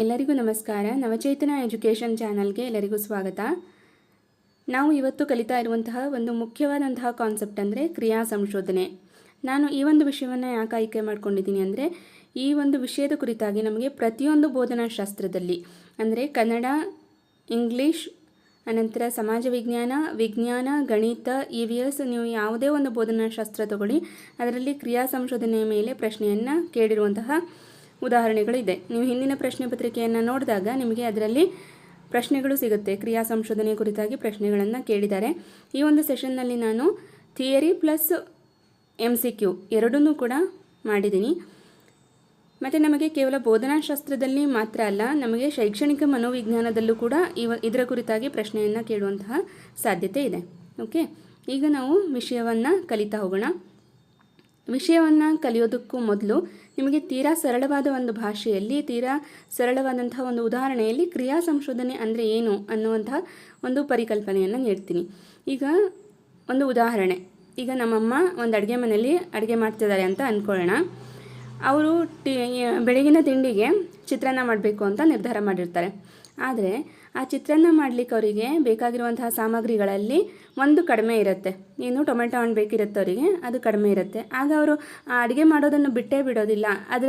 ಎಲ್ಲರಿಗೂ ನಮಸ್ಕಾರ. ನವಚೇತನ ಎಜುಕೇಷನ್ ಚಾನಲ್ಗೆ ಎಲ್ಲರಿಗೂ ಸ್ವಾಗತ. ನಾವು ಇವತ್ತು ಕಲಿತಾ ಇರುವಂತಹ ಒಂದು ಮುಖ್ಯವಾದಂತಹ ಕಾನ್ಸೆಪ್ಟ್ ಅಂದರೆ ಕ್ರಿಯಾ ಸಂಶೋಧನೆ. ನಾನು ಈ ಒಂದು ವಿಷಯವನ್ನು ಯಾಕೆ ಆಯ್ಕೆ ಮಾಡ್ಕೊಂಡಿದ್ದೀನಿ ಅಂದರೆ, ಈ ಒಂದು ವಿಷಯದ ಕುರಿತಾಗಿ ನಮಗೆ ಪ್ರತಿಯೊಂದು ಬೋಧನಾ ಶಾಸ್ತ್ರದಲ್ಲಿ ಅಂದರೆ ಕನ್ನಡ, ಇಂಗ್ಲೀಷ್, ಅನಂತರ ಸಮಾಜ ವಿಜ್ಞಾನ ವಿಜ್ಞಾನ, ಗಣಿತ ಇ ವಿ ಎಸ್ ನೀವು ಯಾವುದೇ ಒಂದು ಬೋಧನಾ ಶಾಸ್ತ್ರ ತಗೊಳ್ಳಿ, ಅದರಲ್ಲಿ ಕ್ರಿಯಾ ಸಂಶೋಧನೆಯ ಮೇಲೆ ಪ್ರಶ್ನೆಯನ್ನು ಕೇಳಿರುವಂತಹ ಉದಾಹರಣೆಗಳಿದೆ. ನೀವು ಹಿಂದಿನ ಪ್ರಶ್ನೆ ಪತ್ರಿಕೆಯನ್ನು ನೋಡಿದಾಗ ನಿಮಗೆ ಅದರಲ್ಲಿ ಪ್ರಶ್ನೆಗಳು ಸಿಗುತ್ತೆ. ಕ್ರಿಯಾ ಸಂಶೋಧನೆ ಕುರಿತಾಗಿ ಪ್ರಶ್ನೆಗಳನ್ನು ಕೇಳಿದ್ದಾರೆ. ಈ ಒಂದು ಸೆಷನ್ನಲ್ಲಿ ನಾನು theory plus M C Q ಎರಡನ್ನೂ ಕೂಡ ಮಾಡಿದ್ದೀನಿ. ಮತ್ತು ನಮಗೆ ಕೇವಲ ಬೋಧನಾಶಾಸ್ತ್ರದಲ್ಲಿ ಮಾತ್ರ ಅಲ್ಲ, ನಮಗೆ ಶೈಕ್ಷಣಿಕ ಮನೋವಿಜ್ಞಾನದಲ್ಲೂ ಕೂಡ ಇವ ಇದರ ಕುರಿತಾಗಿ ಪ್ರಶ್ನೆಯನ್ನು ಕೇಳುವಂತಹ ಸಾಧ್ಯತೆ ಇದೆ. ಓಕೆ? ಈಗ ನಾವು ವಿಷಯವನ್ನು ಕಲಿತಾ ಹೋಗೋಣ. ವಿಷಯವನ್ನು ಕಲಿಯೋದಕ್ಕೂ ಮೊದಲು ನಿಮಗೆ ತೀರಾ ಸರಳವಾದ ಒಂದು ಭಾಷೆಯಲ್ಲಿ, ತೀರಾ ಸರಳವಾದಂತಹ ಒಂದು ಉದಾಹರಣೆಯಲ್ಲಿ ಕ್ರಿಯಾ ಸಂಶೋಧನೆ ಅಂದರೆ ಏನು ಅನ್ನುವಂತಹ ಒಂದು ಪರಿಕಲ್ಪನೆಯನ್ನು ನೀಡ್ತೀನಿ. ಈಗ ಒಂದು ಉದಾಹರಣೆ. ಈಗ ನಮ್ಮಮ್ಮ ಒಂದು ಅಡುಗೆ ಮನೆಯಲ್ಲಿ ಅಡುಗೆ ಮಾಡ್ತಿದ್ದಾರೆ ಅಂತ ಅಂದ್ಕೊಳ್ಳೋಣ ಅವರು ಟಿ, ಬೆಳಗಿನ ತಿಂಡಿಗೆ ಚಿತ್ರಾನ್ನ ಮಾಡಬೇಕು ಅಂತ ನಿರ್ಧಾರ ಮಾಡಿರ್ತಾರೆ. ಆದರೆ ಆ ಚಿತ್ರಾನ್ನ ಮಾಡಲಿಕ್ಕೆ ಅವರಿಗೆ ಬೇಕಾಗಿರುವಂತಹ ಸಾಮಗ್ರಿಗಳಲ್ಲಿ ಒಂದು ಕಡಿಮೆ ಇರುತ್ತೆ. ಏನು ಟೊಮೆಟೊ ಹಣ್ಣು ಬೇಕಿರುತ್ತೆ ಅವರಿಗೆ, ಅದು ಕಡಿಮೆ ಇರುತ್ತೆ. ಆಗ ಅವರು ಅಡುಗೆ ಮಾಡೋದನ್ನು ಬಿಟ್ಟೇ ಬಿಡೋದಿಲ್ಲ. ಅದರ,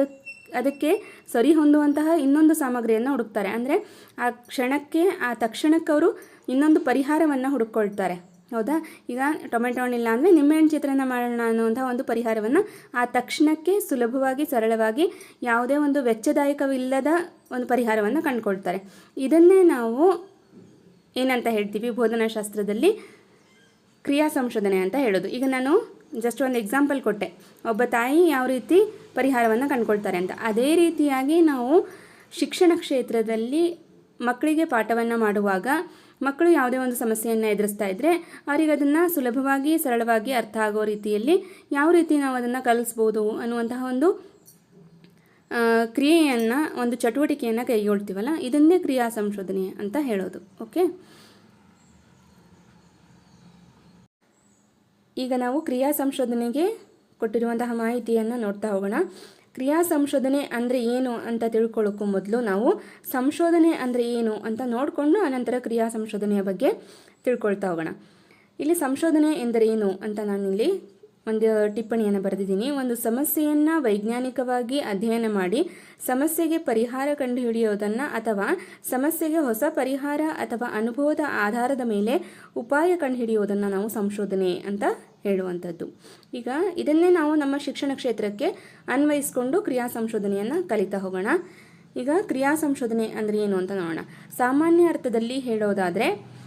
ಅದಕ್ಕೆ ಸರಿ ಹೊಂದುವಂತಹ ಇನ್ನೊಂದು ಸಾಮಗ್ರಿಯನ್ನು ಹುಡುಕ್ತಾರೆ. ಅಂದರೆ ಆ ಕ್ಷಣಕ್ಕೆ, ಆ ತಕ್ಷಣಕ್ಕೆ ಅವರು ಇನ್ನೊಂದು ಪರಿಹಾರವನ್ನು ಹುಡುಕೊಳ್ತಾರೆ ಹೌದಾ? ಈಗ ಟೊಮೆಟೊ ಹಣ್ಣಿಲ್ಲ ಅಂದರೆ ನಿಂಬೆಹಣ್ಣು ಚಿತ್ರಾನ್ನ ಮಾಡೋಣ ಅನ್ನುವಂಥ ಒಂದು ಪರಿಹಾರವನ್ನು ಆ ತಕ್ಷಣಕ್ಕೆ ಸುಲಭವಾಗಿ, ಸರಳವಾಗಿ ಯಾವುದೇ ಒಂದು ವೆಚ್ಚದಾಯಕವಿಲ್ಲದ ಒಂದು ಪರಿಹಾರವನ್ನು ಕಂಡುಕೊಳ್ತಾರೆ. ಇದನ್ನೇ ನಾವು ಏನಂತ ಹೇಳ್ತೀವಿ? ಬೋಧನಾಶಾಸ್ತ್ರದಲ್ಲಿ ಕ್ರಿಯಾ ಸಂಶೋಧನೆ ಅಂತ ಹೇಳೋದು. ಈಗ ನಾನು ಜಸ್ಟ್ ಒಂದು ಎಕ್ಸಾಂಪಲ್ ಕೊಟ್ಟೆ. ಒಬ್ಬ ತಾಯಿ ಯಾವ ರೀತಿ ಪರಿಹಾರವನ್ನು ಕಂಡುಕೊಳ್ತಾರೆ ಅಂತ. ಅದೇ ರೀತಿಯಾಗಿ ನಾವು ಶಿಕ್ಷಣ ಕ್ಷೇತ್ರದಲ್ಲಿ ಮಕ್ಕಳಿಗೆ ಪಾಠವನ್ನು ಮಾಡುವಾಗ ಮಕ್ಕಳು ಯಾವುದೇ ಒಂದು ಸಮಸ್ಯೆಯನ್ನು ಎದುರಿಸ್ತಾ ಇದ್ದರೆ ಅವರಿಗೆ ಅದನ್ನು ಸುಲಭವಾಗಿ, ಸರಳವಾಗಿ ಅರ್ಥ ಆಗೋ ರೀತಿಯಲ್ಲಿ ಯಾವ ರೀತಿ ನಾವು ಅದನ್ನು ಕಲಿಸ್ಬೋದು ಅನ್ನುವಂತಹ ಒಂದು ಕ್ರಿಯೆಯನ್ನು, ಒಂದು ಚಟುವಟಿಕೆಯನ್ನು ಕೈಗೊಳ್ತೀವಲ್ಲ, ಇದನ್ನೇ ಕ್ರಿಯಾ ಸಂಶೋಧನೆ ಅಂತ ಹೇಳೋದು. ಓಕೆ ಈಗ ನಾವು ಕ್ರಿಯಾ ಸಂಶೋಧನೆಗೆ ಕೊಟ್ಟಿರುವಂತಹ ಮಾಹಿತಿಯನ್ನು ನೋಡ್ತಾ ಹೋಗೋಣ. ಕ್ರಿಯಾ ಸಂಶೋಧನೆ ಅಂದರೆ ಏನು ಅಂತ ತಿಳ್ಕೊಳ್ಳೋಕ್ಕೂ ಮೊದಲು ನಾವು ಸಂಶೋಧನೆ ಅಂದರೆ ಏನು ಅಂತ ನೋಡಿಕೊಂಡು ಅನಂತರ ಕ್ರಿಯಾ ಸಂಶೋಧನೆಯ ಬಗ್ಗೆ ತಿಳ್ಕೊಳ್ತಾ ಹೋಗೋಣ. ಇಲ್ಲಿ ಸಂಶೋಧನೆ ಎಂದರೆ ಏನು ಅಂತ ನಾನಿಲ್ಲಿ ಒಂದು ಟಿಪ್ಪಣಿಯನ್ನು ಬರೆದಿದ್ದೀನಿ. ಒಂದು ಸಮಸ್ಯೆಯನ್ನು ವೈಜ್ಞಾನಿಕವಾಗಿ ಅಧ್ಯಯನ ಮಾಡಿ ಸಮಸ್ಯೆಗೆ ಪರಿಹಾರ ಕಂಡುಹಿಡಿಯೋದನ್ನು ಅಥವಾ ಸಮಸ್ಯೆಗೆ ಹೊಸ ಪರಿಹಾರ ಅಥವಾ ಅನುಭವದ ಆಧಾರದ ಮೇಲೆ ಉಪಾಯ ಕಂಡುಹಿಡಿಯೋದನ್ನು ನಾವು ಸಂಶೋಧನೆ ಅಂತ ಹೇಳುವಂಥದ್ದು. ಈಗ ಇದನ್ನೇ ನಾವು ನಮ್ಮ ಶಿಕ್ಷಣ ಕ್ಷೇತ್ರಕ್ಕೆ ಅನ್ವಯಿಸಿಕೊಂಡು ಕ್ರಿಯಾ ಸಂಶೋಧನೆಯನ್ನು ಕಲಿತಾ ಹೋಗೋಣ. ಈಗ ಕ್ರಿಯಾ ಸಂಶೋಧನೆ ಅಂದರೆ ಏನು ಅಂತ ನೋಡೋಣ. ಸಾಮಾನ್ಯ ಅರ್ಥದಲ್ಲಿ ಹೇಳೋದಾದರೆ,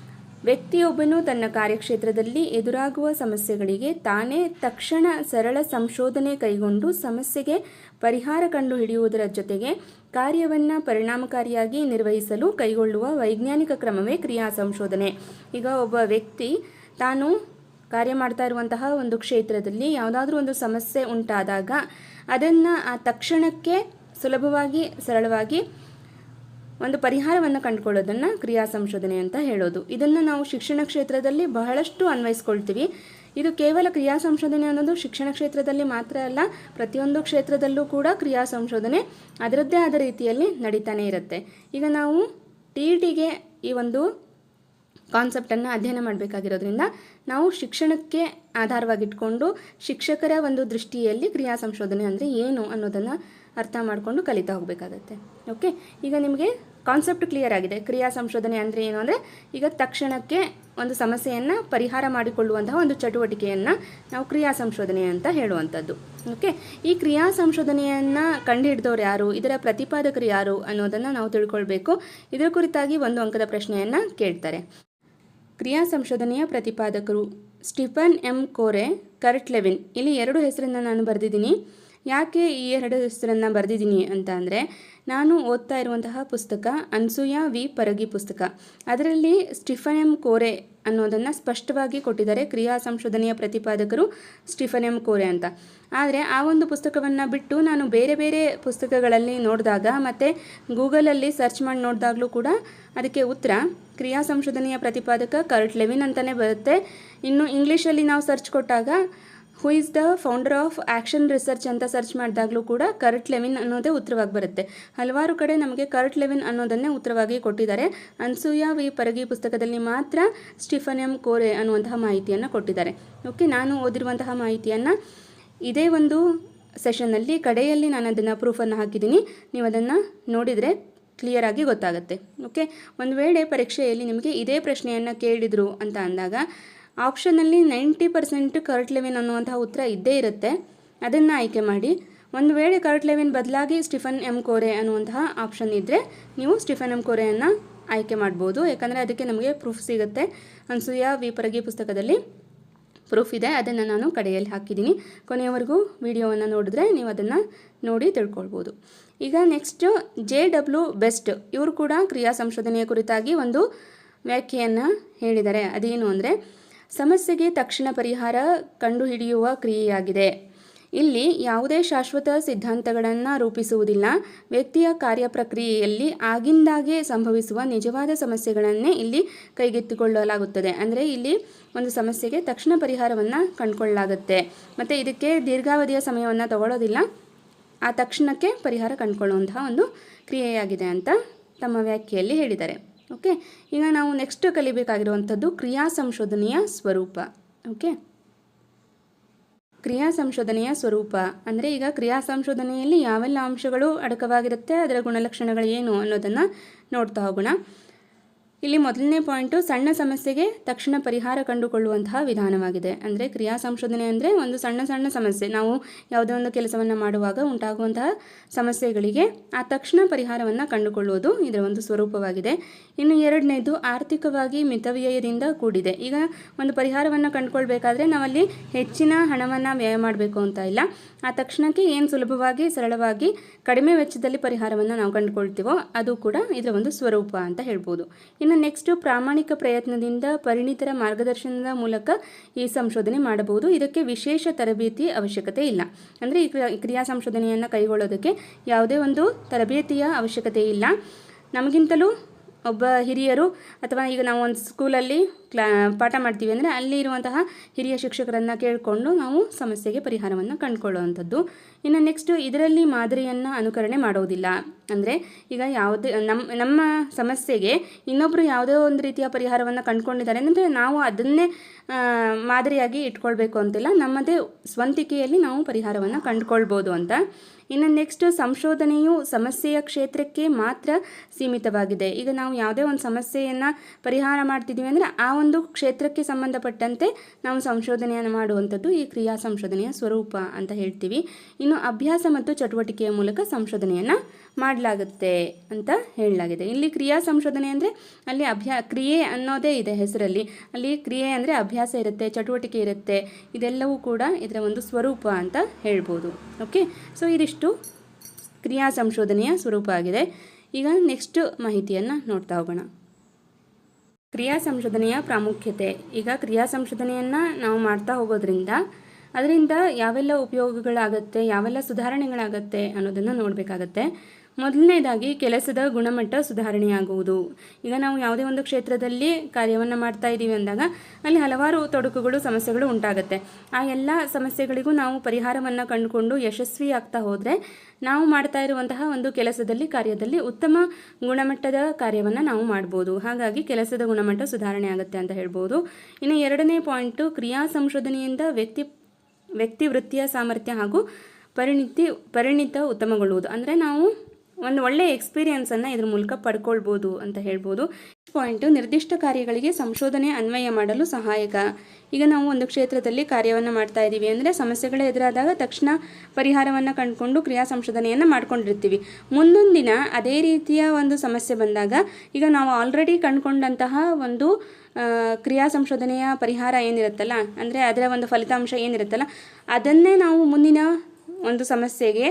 ವ್ಯಕ್ತಿಯೊಬ್ಬನು ತನ್ನ ಕಾರ್ಯಕ್ಷೇತ್ರದಲ್ಲಿ ಎದುರಾಗುವ ಸಮಸ್ಯೆಗಳಿಗೆ ತಾನೇ ತಕ್ಷಣ ಸರಳ ಸಂಶೋಧನೆ ಕೈಗೊಂಡು ಸಮಸ್ಯೆಗೆ ಪರಿಹಾರ ಕಂಡುಹಿಡಿಯುವುದರ ಜೊತೆಗೆ ಕಾರ್ಯವನ್ನು ಪರಿಣಾಮಕಾರಿಯಾಗಿ ನಿರ್ವಹಿಸಲು ಕೈಗೊಳ್ಳುವ ವೈಜ್ಞಾನಿಕ ಕ್ರಮವೇ ಕ್ರಿಯಾ ಸಂಶೋಧನೆ. ಈಗ ಒಬ್ಬ ವ್ಯಕ್ತಿ ತಾನು ಕಾರ್ಯ ಮಾಡ್ತಾ ಇರುವಂತಹ ಒಂದು ಕ್ಷೇತ್ರದಲ್ಲಿ ಯಾವುದಾದ್ರೂ ಒಂದು ಸಮಸ್ಯೆ ಉಂಟಾದಾಗ ಅದನ್ನು ಆ ತಕ್ಷಣಕ್ಕೆ ಸುಲಭವಾಗಿ, ಸರಳವಾಗಿ ಒಂದು ಪರಿಹಾರವನ್ನು ಕಂಡುಕೊಳ್ಳೋದನ್ನು ಕ್ರಿಯಾ ಸಂಶೋಧನೆ ಅಂತ ಹೇಳೋದು. ಇದನ್ನು ನಾವು ಶಿಕ್ಷಣ ಕ್ಷೇತ್ರದಲ್ಲಿ ಬಹಳಷ್ಟು ಅನ್ವಯಿಸ್ಕೊಳ್ತೀವಿ. ಇದು ಕೇವಲ ಕ್ರಿಯಾ ಸಂಶೋಧನೆ ಅನ್ನೋದು ಶಿಕ್ಷಣ ಕ್ಷೇತ್ರದಲ್ಲಿ ಮಾತ್ರ ಅಲ್ಲ, ಪ್ರತಿಯೊಂದು ಕ್ಷೇತ್ರದಲ್ಲೂ ಕೂಡ ಕ್ರಿಯಾ ಸಂಶೋಧನೆ ಅದರದ್ದೇ ಆದ ರೀತಿಯಲ್ಲಿ ನಡೀತಾನೆ ಇರುತ್ತೆ. ಈಗ ನಾವು ಟಿ ಇ ಟಿಗೆ ಈ ಒಂದು ಕಾನ್ಸೆಪ್ಟನ್ನು ಅಧ್ಯಯನ ಮಾಡಬೇಕಾಗಿರೋದ್ರಿಂದ ನಾವು ಶಿಕ್ಷಣಕ್ಕೆ ಆಧಾರವಾಗಿಟ್ಕೊಂಡು ಶಿಕ್ಷಕರ ಒಂದು ದೃಷ್ಟಿಯಲ್ಲಿ ಕ್ರಿಯಾ ಸಂಶೋಧನೆ ಅಂದರೆ ಏನು ಅನ್ನೋದನ್ನು ಅರ್ಥ ಮಾಡಿಕೊಂಡು ಕಲಿತಾ ಹೋಗಬೇಕಾಗತ್ತೆ. ಓಕೆ ಈಗ ನಿಮಗೆ ಕಾನ್ಸೆಪ್ಟ್ ಕ್ಲಿಯರ್ ಆಗಿದೆ. ಕ್ರಿಯಾ ಸಂಶೋಧನೆ ಅಂದರೆ ಏನು ಅಂದರೆ ಈಗ ತಕ್ಷಣಕ್ಕೆ ಒಂದು ಸಮಸ್ಯೆಯನ್ನು ಪರಿಹಾರ ಮಾಡಿಕೊಳ್ಳುವಂತಹ ಒಂದು ಚಟುವಟಿಕೆಯನ್ನು ನಾವು ಕ್ರಿಯಾ ಸಂಶೋಧನೆ ಅಂತ ಹೇಳುವಂಥದ್ದು. ಓಕೆ ಈ ಕ್ರಿಯಾ ಸಂಶೋಧನೆಯನ್ನು ಕಂಡುಹಿಡಿದವ್ರು ಯಾರು? ಇದರ ಪ್ರತಿಪಾದಕರು ಯಾರು ಅನ್ನೋದನ್ನು ನಾವು ತಿಳ್ಕೊಳ್ಬೇಕು. ಇದರ ಕುರಿತಾಗಿ ಒಂದು ಅಂಕದ ಪ್ರಶ್ನೆಯನ್ನು ಕೇಳ್ತಾರೆ. ಕ್ರಿಯಾ ಸಂಶೋಧನೆಯ ಪ್ರತಿಪಾದಕರು Stephen M Corey Kurt Lewin. ಇಲ್ಲಿ ಎರಡು ಹೆಸರನ್ನು ನಾನು ಬರೆದಿದ್ದೀನಿ. ಯಾಕೆ ಈ ಎರಡು ಹೆಸರನ್ನು ಬರೆದಿದ್ದೀನಿ ಅಂತ ಅಂದರೆ, ನಾನು ಓದ್ತಾ ಇರುವಂತಹ ಪುಸ್ತಕ ಅನ್ಸೂಯ ವಿ. ಪರಗಿ ಪುಸ್ತಕ. ಅದರಲ್ಲಿ ಸ್ಟಿಫನ್ ಎಂ. ಕೋರೆ ಅನ್ನೋದನ್ನು ಸ್ಪಷ್ಟವಾಗಿ ಕೊಟ್ಟಿದ್ದಾರೆ ಕ್ರಿಯಾ ಸಂಶೋಧನೆಯ ಪ್ರತಿಪಾದಕರು ಸ್ಟಿಫನ್ ಎಂ. ಕೋರೆ ಅಂತ. ಆದರೆ ಆ ಒಂದು ಪುಸ್ತಕವನ್ನು ಬಿಟ್ಟು ನಾನು ಬೇರೆ ಬೇರೆ ಪುಸ್ತಕಗಳಲ್ಲಿ ನೋಡಿದಾಗ ಮತ್ತು ಗೂಗಲಲ್ಲಿ ಸರ್ಚ್ ಮಾಡಿ ನೋಡಿದಾಗಲೂ ಕೂಡ ಅದಕ್ಕೆ ಉತ್ತರ, ಕ್ರಿಯಾ ಸಂಶೋಧನೆಯ ಪ್ರತಿಪಾದಕ ಕರ್ಟ್ ಲೆವಿನ್ ಅಂತಲೇ ಬರುತ್ತೆ. ಇನ್ನು ಇಂಗ್ಲೀಷಲ್ಲಿ ನಾವು ಸರ್ಚ್ ಕೊಟ್ಟಾಗ who is the founder of action research ಅಂತ ಸರ್ಚ್ ಮಾಡಿದಾಗಲೂ ಕೂಡ ಕರ್ಟ್ ಲೆವಿನ್ ಅನ್ನೋದೇ ಉತ್ತರವಾಗಿ ಬರುತ್ತೆ. ಹಲವಾರು ಕಡೆ ನಮಗೆ ಕರ್ಟ್ ಲೆವಿನ್ ಅನ್ನೋದನ್ನೇ ಉತ್ತರವಾಗಿ ಕೊಟ್ಟಿದ್ದಾರೆ. ಅನ್ಸೂಯ ವಿ. ಪರಗಿ ಪುಸ್ತಕದಲ್ಲಿ ಮಾತ್ರ ಸ್ಟಿಫನ್ ಎಂ ಕೋರೆ ಅನ್ನುವಂತಹ ಮಾಹಿತಿಯನ್ನು ಕೊಟ್ಟಿದ್ದಾರೆ. ಓಕೆ ನಾನು ಓದಿರುವಂತಹ ಮಾಹಿತಿಯನ್ನು ಇದೇ ಒಂದು ಸೆಷನ್ನಲ್ಲಿ ಕಡೆಯಲ್ಲಿ ನಾನು ಅದನ್ನು ಪ್ರೂಫನ್ನು ಹಾಕಿದ್ದೀನಿ. ನೀವು ಅದನ್ನು ನೋಡಿದರೆ ಕ್ಲಿಯರ್ ಆಗಿ ಗೊತ್ತಾಗುತ್ತೆ. ಓಕೆ ಒಂದು ವೇಳೆ ಪರೀಕ್ಷೆಯಲ್ಲಿ ನಿಮಗೆ ಇದೇ ಪ್ರಶ್ನೆಯನ್ನು ಕೇಳಿದರು ಅಂತ ಅಂದಾಗ ಆಪ್ಷನಲ್ಲಿ ನೈಂಟಿ ಪರ್ಸೆಂಟ್ ಕರ್ಟ್ ಲೆವೆನ್ ಅನ್ನುವಂತಹ ಉತ್ತರ ಇದ್ದೇ ಇರುತ್ತೆ. ಅದನ್ನು ಆಯ್ಕೆ ಮಾಡಿ. ಒಂದು ವೇಳೆ ಕರ್ಟ್ ಲೆವೆನ್ ಬದಲಾಗಿ ಸ್ಟಿಫನ್ ಎಂ ಕೋರೆ ಅನ್ನುವಂತಹ ಆಪ್ಷನ್ ಇದ್ದರೆ ನೀವು ಸ್ಟಿಫನ್ ಎಂ ಕೋರೆಯನ್ನು ಆಯ್ಕೆ ಮಾಡ್ಬೋದು. ಯಾಕಂದರೆ ಅದಕ್ಕೆ ನಮಗೆ ಪ್ರೂಫ್ ಸಿಗುತ್ತೆ. ಅನ್ಸೂಯ ವಿಪರಗಿ ಪುಸ್ತಕದಲ್ಲಿ ಪ್ರೂಫ್ ಇದೆ. ಅದನ್ನು ನಾನು ಕಡೆಯಲ್ಲಿ ಹಾಕಿದ್ದೀನಿ. ಕೊನೆಯವರೆಗೂ ವಿಡಿಯೋವನ್ನು ನೋಡಿದ್ರೆ ನೀವು ಅದನ್ನು ನೋಡಿ ತಿಳ್ಕೊಳ್ಬೋದು. ಈಗ ನೆಕ್ಸ್ಟು ಜೆ ಡಬ್ಲ್ಯೂ ಬೆಸ್ಟ್ ಇವರು ಕೂಡ ಕ್ರಿಯಾ ಸಂಶೋಧನೆಯ ಕುರಿತಾಗಿ ಒಂದು ವ್ಯಾಖ್ಯೆಯನ್ನು ಹೇಳಿದ್ದಾರೆ. ಅದೇನು ಅಂದರೆ ಸಮಸ್ಯೆಗೆ ತಕ್ಷಣ ಪರಿಹಾರ ಕಂಡುಹಿಡಿಯುವ ಕ್ರಿಯೆಯಾಗಿದೆ. ಇಲ್ಲಿ ಯಾವುದೇ ಶಾಶ್ವತ ಸಿದ್ಧಾಂತಗಳನ್ನು ರೂಪಿಸುವುದಿಲ್ಲ. ವ್ಯಕ್ತಿಯ ಕಾರ್ಯ ಪ್ರಕ್ರಿಯೆಯಲ್ಲಿ ಆಗಿಂದಾಗೆ ಸಂಭವಿಸುವ ನಿಜವಾದ ಸಮಸ್ಯೆಗಳನ್ನೇ ಇಲ್ಲಿ ಕೈಗೆತ್ತಿಕೊಳ್ಳಲಾಗುತ್ತದೆ. ಅಂದರೆ ಇಲ್ಲಿ ಒಂದು ಸಮಸ್ಯೆಗೆ ತಕ್ಷಣ ಪರಿಹಾರವನ್ನು ಕಂಡುಕೊಳ್ಳಲಾಗುತ್ತೆ. ಮತ್ತು ಇದಕ್ಕೆ ದೀರ್ಘಾವಧಿಯ ಸಮಯವನ್ನು ತಗೊಳ್ಳೋದಿಲ್ಲ ಆ ತಕ್ಷಣಕ್ಕೆ ಪರಿಹಾರ ಕಂಡುಕೊಳ್ಳುವಂತಹ ಒಂದು ಕ್ರಿಯೆಯಾಗಿದೆ ಅಂತ ತಮ್ಮ ವ್ಯಾಖ್ಯೆಯಲ್ಲಿ ಹೇಳಿದ್ದಾರೆ. ಓಕೆ ಈಗ ನಾವು ನೆಕ್ಸ್ಟ್ ಕಲಿಬೇಕಾಗಿರುವಂಥದ್ದು ಕ್ರಿಯಾ ಸಂಶೋಧನೆಯ ಸ್ವರೂಪ. ಓಕೆ ಕ್ರಿಯಾ ಸಂಶೋಧನೆಯ ಸ್ವರೂಪ ಅಂದರೆ ಈಗ ಕ್ರಿಯಾ ಸಂಶೋಧನೆಯಲ್ಲಿ ಯಾವೆಲ್ಲ ಅಂಶಗಳು ಅಡಕವಾಗಿರುತ್ತೆ, ಅದರ ಗುಣಲಕ್ಷಣಗಳು ಏನು ಅನ್ನೋದನ್ನು ನೋಡ್ತಾ ಹೋಗೋಣ. ಇಲ್ಲಿ ಮೊದಲನೇ ಪಾಯಿಂಟು ಸಣ್ಣ ಸಮಸ್ಯೆಗೆ ತಕ್ಷಣ ಪರಿಹಾರ ಕಂಡುಕೊಳ್ಳುವಂತಹ ವಿಧಾನವಾಗಿದೆ. ಅಂದರೆ ಕ್ರಿಯಾ ಸಂಶೋಧನೆ ಅಂದರೆ ಒಂದು ಸಣ್ಣ ಸಣ್ಣ ಸಮಸ್ಯೆ. ನಾವು ಯಾವುದೇ ಒಂದು ಕೆಲಸವನ್ನು ಮಾಡುವಾಗ ಉಂಟಾಗುವಂತಹ ಸಮಸ್ಯೆಗಳಿಗೆ ಆ ತಕ್ಷಣ ಪರಿಹಾರವನ್ನು ಕಂಡುಕೊಳ್ಳುವುದು ಇದರ ಒಂದು ಸ್ವರೂಪವಾಗಿದೆ. ಇನ್ನು ಎರಡನೇದು ಆರ್ಥಿಕವಾಗಿ ಮಿತವ್ಯಯದಿಂದ ಕೂಡಿದೆ. ಈಗ ಒಂದು ಪರಿಹಾರವನ್ನು ಕಂಡುಕೊಳ್ಬೇಕಾದ್ರೆ ನಾವಲ್ಲಿ ಹೆಚ್ಚಿನ ಹಣವನ್ನು ವ್ಯಯ ಮಾಡಬೇಕು ಅಂತ ಇಲ್ಲ. ಆ ತಕ್ಷಣಕ್ಕೆ ಏನು ಸುಲಭವಾಗಿ, ಸರಳವಾಗಿ, ಕಡಿಮೆ ವೆಚ್ಚದಲ್ಲಿ ಪರಿಹಾರವನ್ನು ನಾವು ಕಂಡುಕೊಳ್ತೀವೋ ಅದು ಕೂಡ ಇದರ ಒಂದು ಸ್ವರೂಪ ಅಂತ ಹೇಳ್ಬೋದು. ನೆಕ್ಸ್ಟು ಪ್ರಾಮಾಣಿಕ ಪ್ರಯತ್ನದಿಂದ ಪರಿಣಿತರ ಮಾರ್ಗದರ್ಶನದ ಮೂಲಕ ಈ ಸಂಶೋಧನೆ ಮಾಡಬಹುದು. ಇದಕ್ಕೆ ವಿಶೇಷ ತರಬೇತಿ ಅವಶ್ಯಕತೆ ಇಲ್ಲ. ಅಂದರೆ ಈ ಕ್ರಿಯಾ ಸಂಶೋಧನೆಯನ್ನು ಕೈಗೊಳ್ಳೋದಕ್ಕೆ ಯಾವುದೇ ಒಂದು ತರಬೇತಿಯ ಅವಶ್ಯಕತೆ ಇಲ್ಲ. ನಮಗಿಂತಲೂ ಒಬ್ಬ ಹಿರಿಯರು ಅಥವಾ ಈಗ ನಾವು ಒಂದು ಸ್ಕೂಲಲ್ಲಿ ಕ್ಲಾ, ಪಾಠ ಮಾಡ್ತೀವಿ ಅಂದರೆ ಅಲ್ಲಿ ಇರುವಂತಹ ಹಿರಿಯ ಶಿಕ್ಷಕರನ್ನು ಕೇಳಿಕೊಂಡು ನಾವು ಸಮಸ್ಯೆಗೆ ಪರಿಹಾರವನ್ನು ಕಂಡುಕೊಳ್ಳುವಂಥದ್ದು. ಇನ್ನು ನೆಕ್ಸ್ಟು ಇದರಲ್ಲಿ ಮಾದರಿಯನ್ನು ಅನುಕರಣೆ ಮಾಡೋದಿಲ್ಲ. ಅಂದರೆ ಈಗ ಯಾವುದೇ ನಮ್ಮ ನಮ್ಮ ಸಮಸ್ಯೆಗೆ ಇನ್ನೊಬ್ಬರು ಯಾವುದೇ ಒಂದು ರೀತಿಯ ಪರಿಹಾರವನ್ನು ಕಂಡುಕೊಂಡಿದ್ದಾರೆ. ಅಂದರೆ ನಾವು ಅದನ್ನೇ ಮಾದರಿಯಾಗಿ ಇಟ್ಕೊಳ್ಬೇಕು ಅಂತಿಲ್ಲ. ನಮ್ಮದೇ ಸ್ವಂತಿಕೆಯಲ್ಲಿ ನಾವು ಪರಿಹಾರವನ್ನು ಕಂಡುಕೊಳ್ಬೋದು ಅಂತ. ಇನ್ನು ನೆಕ್ಸ್ಟ್ ಸಂಶೋಧನೆಯು ಸಮಸ್ಯೆಯ ಕ್ಷೇತ್ರಕ್ಕೆ ಮಾತ್ರ ಸೀಮಿತವಾಗಿದೆ. ಈಗ ನಾವು ಯಾವುದೇ ಒಂದು ಸಮಸ್ಯೆಯನ್ನು ಪರಿಹಾರ ಮಾಡ್ತಿದ್ದೀವಿ ಅಂದರೆ ಆ ಒಂದು ಕ್ಷೇತ್ರಕ್ಕೆ ಸಂಬಂಧಪಟ್ಟಂತೆ ನಾವು ಸಂಶೋಧನೆಯನ್ನು ಮಾಡುವಂಥದ್ದು ಈ ಕ್ರಿಯಾ ಸಂಶೋಧನೆಯ ಸ್ವರೂಪ ಅಂತ ಹೇಳ್ತೀವಿ. ಇನ್ನು ಅಭ್ಯಾಸ ಮತ್ತು ಚಟುವಟಿಕೆಯ ಮೂಲಕ ಸಂಶೋಧನೆಯನ್ನು ಮಾಡಲಾಗುತ್ತೆ ಅಂತ ಹೇಳಲಾಗಿದೆ. ಇಲ್ಲಿ ಕ್ರಿಯಾ ಸಂಶೋಧನೆ ಅಂದರೆ ಅಲ್ಲಿ ಅಭ್ಯಾ, ಕ್ರಿಯೆ ಅನ್ನೋದೇ ಇದೆ ಹೆಸರಲ್ಲಿ. ಅಲ್ಲಿ ಕ್ರಿಯೆ ಅಂದರೆ ಅಭ್ಯಾಸ ಇರುತ್ತೆ, ಚಟುವಟಿಕೆ ಇರುತ್ತೆ, ಇದೆಲ್ಲವೂ ಕೂಡ ಇದರ ಒಂದು ಸ್ವರೂಪ ಅಂತ ಹೇಳ್ಬೋದು. ಓಕೆ? ಸೊ, ಇದಿಷ್ಟು ಕ್ರಿಯಾ ಸಂಶೋಧನೆಯ ಸ್ವರೂಪ ಆಗಿದೆ. ಈಗ ನೆಕ್ಸ್ಟ್ ಮಾಹಿತಿಯನ್ನು ನೋಡ್ತಾ ಹೋಗೋಣ. ಕ್ರಿಯಾ ಸಂಶೋಧನೆಯ ಪ್ರಾಮುಖ್ಯತೆ. ಈಗ ಕ್ರಿಯಾ ಸಂಶೋಧನೆಯನ್ನು ನಾವು ಮಾಡ್ತಾ ಹೋಗೋದ್ರಿಂದ ಅದರಿಂದ ಯಾವೆಲ್ಲ ಉಪಯೋಗಗಳಾಗತ್ತೆ, ಯಾವೆಲ್ಲ ಸುಧಾರಣೆಗಳಾಗತ್ತೆ ಅನ್ನೋದನ್ನು ನೋಡಬೇಕಾಗತ್ತೆ. ಮೊದಲನೇದಾಗಿ ಕೆಲಸದ ಗುಣಮಟ್ಟ ಸುಧಾರಣೆಯಾಗುವುದು. ಈಗ ನಾವು ಯಾವುದೇ ಒಂದು ಕ್ಷೇತ್ರದಲ್ಲಿ ಕಾರ್ಯವನ್ನು ಮಾಡ್ತಾ ಇದ್ದೀವಿ ಅಂದಾಗ ಅಲ್ಲಿ ಹಲವಾರು ತೊಡಕುಗಳು, ಸಮಸ್ಯೆಗಳು ಉಂಟಾಗುತ್ತೆ. ಆ ಎಲ್ಲ ಸಮಸ್ಯೆಗಳಿಗೂ ನಾವು ಪರಿಹಾರವನ್ನು ಕಂಡುಕೊಂಡು ಯಶಸ್ವಿ ಆಗ್ತಾ ಹೋದರೆ ನಾವು ಮಾಡ್ತಾ ಇರುವಂತಹ ಒಂದು ಕೆಲಸದಲ್ಲಿ, ಕಾರ್ಯದಲ್ಲಿ ಉತ್ತಮ ಗುಣಮಟ್ಟದ ಕಾರ್ಯವನ್ನು ನಾವು ಮಾಡ್ಬೋದು. ಹಾಗಾಗಿ ಕೆಲಸದ ಗುಣಮಟ್ಟ ಸುಧಾರಣೆ ಆಗುತ್ತೆ ಅಂತ ಹೇಳ್ಬೋದು. ಇನ್ನು ಎರಡನೇ ಪಾಯಿಂಟು, ಕ್ರಿಯಾ ಸಂಶೋಧನೆಯಿಂದ ವ್ಯಕ್ತಿ ವ್ಯಕ್ತಿ ವೃತ್ತಿಯ ಸಾಮರ್ಥ್ಯ ಹಾಗೂ ಪರಿಣಿತಿ, ಪರಿಣಿತ ಉತ್ತಮಗೊಳ್ಳುವುದು. ಅಂದರೆ ನಾವು ಒಂದು ಒಳ್ಳೆಯ ಎಕ್ಸ್ಪೀರಿಯನ್ಸನ್ನು ಇದ್ರ ಮೂಲಕ ಪಡ್ಕೊಳ್ಬೋದು ಅಂತ ಹೇಳ್ಬೋದು. ಪಾಯಿಂಟು ನಿರ್ದಿಷ್ಟ ಕಾರ್ಯಗಳಿಗೆ ಸಂಶೋಧನೆ ಅನ್ವಯ ಮಾಡಲು ಸಹಾಯಕ. ಈಗ ನಾವು ಒಂದು ಕ್ಷೇತ್ರದಲ್ಲಿ ಕಾರ್ಯವನ್ನು ಮಾಡ್ತಾ ಇದ್ದೀವಿ ಅಂದರೆ ಸಮಸ್ಯೆಗಳು ಎದುರಾದಾಗ ತಕ್ಷಣ ಪರಿಹಾರವನ್ನು ಕಂಡುಕೊಂಡು ಕ್ರಿಯಾ ಸಂಶೋಧನೆಯನ್ನು ಮಾಡ್ಕೊಂಡಿರ್ತೀವಿ. ಮುಂದೊಂದು ದಿನ ಅದೇ ರೀತಿಯ ಒಂದು ಸಮಸ್ಯೆ ಬಂದಾಗ ಈಗ ನಾವು ಆಲ್ರೆಡಿ ಕಂಡುಕೊಂಡಂತಹ ಒಂದು ಕ್ರಿಯಾ ಸಂಶೋಧನೆಯ ಪರಿಹಾರ ಏನಿರುತ್ತಲ್ಲ, ಅಂದರೆ ಅದರ ಒಂದು ಫಲಿತಾಂಶ ಏನಿರುತ್ತಲ್ಲ, ಅದನ್ನೇ ನಾವು ಮುಂದಿನ ಒಂದು ಸಮಸ್ಯೆಗೆ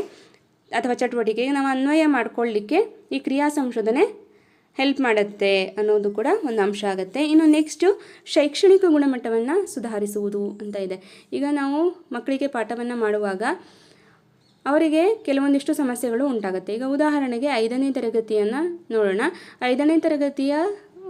ಅಥವಾ ಚಟುವಟಿಕೆಗೆ ನಾವು ಅನ್ವಯ ಮಾಡಿಕೊಳ್ಳಿಕ್ಕೆ ಈ ಕ್ರಿಯಾ ಸಂಶೋಧನೆ ಹೆಲ್ಪ್ ಮಾಡುತ್ತೆ ಅನ್ನೋದು ಕೂಡ ಒಂದು ಅಂಶ ಆಗುತ್ತೆ. ಇನ್ನು ನೆಕ್ಸ್ಟು ಶೈಕ್ಷಣಿಕ ಗುಣಮಟ್ಟವನ್ನು ಸುಧಾರಿಸುವುದು ಅಂತ ಇದೆ. ಈಗ ನಾವು ಮಕ್ಕಳಿಗೆ ಪಾಠವನ್ನು ಮಾಡುವಾಗ ಅವರಿಗೆ ಕೆಲವೊಂದಿಷ್ಟು ಸಮಸ್ಯೆಗಳು ಉಂಟಾಗುತ್ತೆ. ಈಗ ಉದಾಹರಣೆಗೆ ಐದನೇ ತರಗತಿಯನ್ನು ನೋಡೋಣ. ಐದನೇ ತರಗತಿಯ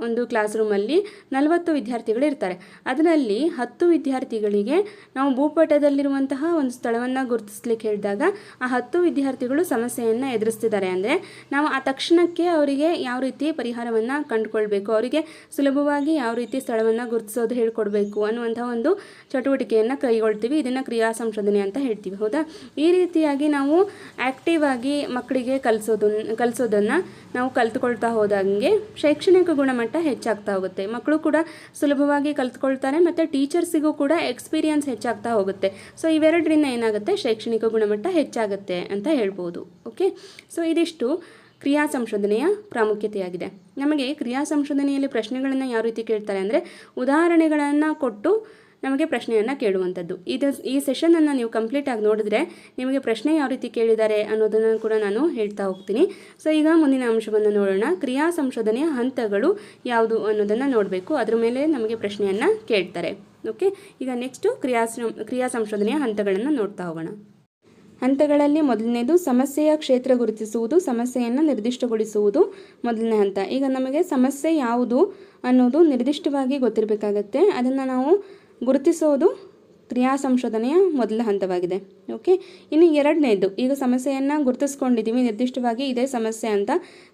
ಒಂದು ಕ್ಲಾಸ್ ರೂಮಲ್ಲಿ ನಲವತ್ತು ವಿದ್ಯಾರ್ಥಿಗಳು ಇರ್ತಾರೆ ಅದರಲ್ಲಿ ಹತ್ತು ವಿದ್ಯಾರ್ಥಿಗಳಿಗೆ ನಾವು ಭೂಪಟದಲ್ಲಿರುವಂತಹ ಒಂದು ಸ್ಥಳವನ್ನು ಗುರುತಿಸ್ಲಿಕ್ಕೆ ಹೇಳಿದಾಗ ಆ ಹತ್ತು ವಿದ್ಯಾರ್ಥಿಗಳು ಸಮಸ್ಯೆಯನ್ನು ಎದುರಿಸ್ತಿದ್ದಾರೆ. ಅಂದರೆ ನಾವು ಆ ತಕ್ಷಣಕ್ಕೆ ಅವರಿಗೆ ಯಾವ ರೀತಿ ಪರಿಹಾರವನ್ನು ಕಂಡುಕೊಳ್ಬೇಕು, ಅವರಿಗೆ ಸುಲಭವಾಗಿ ಯಾವ ರೀತಿ ಸ್ಥಳವನ್ನು ಗುರುತಿಸೋದು ಹೇಳ್ಕೊಡ್ಬೇಕು ಅನ್ನುವಂಥ ಒಂದು ಚಟುವಟಿಕೆಯನ್ನು ಕೈಗೊಳ್ತೀವಿ. ಇದನ್ನು ಕ್ರಿಯಾ ಸಂಶೋಧನೆ ಅಂತ ಹೇಳ್ತೀವಿ. ಹೌದಾ? ಈ ರೀತಿಯಾಗಿ ನಾವು ಆ್ಯಕ್ಟಿವ್ ಆಗಿ ಮಕ್ಕಳಿಗೆ ಕಲಿಸೋದನ್ನ ಕಲಿಸೋದನ್ನು ನಾವು ಕಲ್ತ್ಕೊಳ್ತಾ ಹೋದಂಗೆ ಶೈಕ್ಷಣಿಕ ಗುಣಮಟ್ಟ ಹೆಚ್ಚಾಗ್ತಾ ಹೋಗುತ್ತೆ. ಮಕ್ಕಳು ಕೂಡ ಸುಲಭವಾಗಿ ಕಲ್ತ್ಕೊಳ್ತಾರೆ ಮತ್ತು ಟೀಚರ್ಸಿಗೂ ಕೂಡ ಎಕ್ಸ್ಪೀರಿಯನ್ಸ್ ಹೆಚ್ಚಾಗ್ತಾ ಹೋಗುತ್ತೆ. ಸೊ, ಇವೆರಡರಿಂದ ಏನಾಗುತ್ತೆ? ಶೈಕ್ಷಣಿಕ ಗುಣಮಟ್ಟ ಹೆಚ್ಚಾಗುತ್ತೆ ಅಂತ ಹೇಳ್ಬೋದು. ಓಕೆ? ಸೊ, ಇದಿಷ್ಟು ಕ್ರಿಯಾ ಸಂಶೋಧನೆಯ ಪ್ರಾಮುಖ್ಯತೆಯಾಗಿದೆ. ನಮಗೆ ಕ್ರಿಯಾ ಸಂಶೋಧನೆಯಲ್ಲಿ ಪ್ರಶ್ನೆಗಳನ್ನು ಯಾವ ರೀತಿ ಕೇಳ್ತಾರೆ ಅಂದರೆ, ಉದಾಹರಣೆಗಳನ್ನು ಕೊಟ್ಟು ನಮಗೆ ಪ್ರಶ್ನೆಯನ್ನು ಕೇಳುವಂಥದ್ದು. ಇದು ಈ ಸೆಷನನ್ನು ನೀವು ಕಂಪ್ಲೀಟಾಗಿ ನೋಡಿದ್ರೆ ನಿಮಗೆ ಪ್ರಶ್ನೆ ಯಾವ ರೀತಿ ಕೇಳಿದ್ದಾರೆ ಅನ್ನೋದನ್ನು ಕೂಡ ನಾನು ಹೇಳ್ತಾ ಹೋಗ್ತೀನಿ. ಸೊ ಈಗ ಮುಂದಿನ ಅಂಶವನ್ನು ನೋಡೋಣ. ಕ್ರಿಯಾ ಸಂಶೋಧನೆಯ ಹಂತಗಳು ಯಾವುದು ಅನ್ನೋದನ್ನು ನೋಡಬೇಕು. ಅದ್ರ ಮೇಲೆ ನಮಗೆ ಪ್ರಶ್ನೆಯನ್ನು ಕೇಳ್ತಾರೆ. ಓಕೆ ಈಗ ನೆಕ್ಸ್ಟು ಕ್ರಿಯಾ ಕ್ರಿಯಾ ಸಂಶೋಧನೆಯ ಹಂತಗಳನ್ನು ನೋಡ್ತಾ ಹೋಗೋಣ. ಹಂತಗಳಲ್ಲಿ ಮೊದಲನೇದು ಸಮಸ್ಯೆಯ ಕ್ಷೇತ್ರ ಗುರುತಿಸುವುದು, ಸಮಸ್ಯೆಯನ್ನು ನಿರ್ದಿಷ್ಟಗೊಳಿಸುವುದು ಮೊದಲನೇ ಹಂತ. ಈಗ ನಮಗೆ ಸಮಸ್ಯೆ ಯಾವುದು ಅನ್ನೋದು ನಿರ್ದಿಷ್ಟವಾಗಿ ಗೊತ್ತಿರಬೇಕಾಗತ್ತೆ. ಅದನ್ನು ನಾವು ಗುರುತಿಸೋದು ಕ್ರಿಯಾ ಸಂಶೋಧನೆಯ ಮೊದಲ ಹಂತವಾಗಿದೆ. ಓಕೆ? ಇನ್ನು ಎರಡನೇದು, ಈಗ ಸಮಸ್ಯೆಯನ್ನು ಗುರುತಿಸ್ಕೊಂಡಿದ್ದೀವಿ, ನಿರ್ದಿಷ್ಟವಾಗಿ ಇದೇ ಸಮಸ್ಯೆ ಅಂತ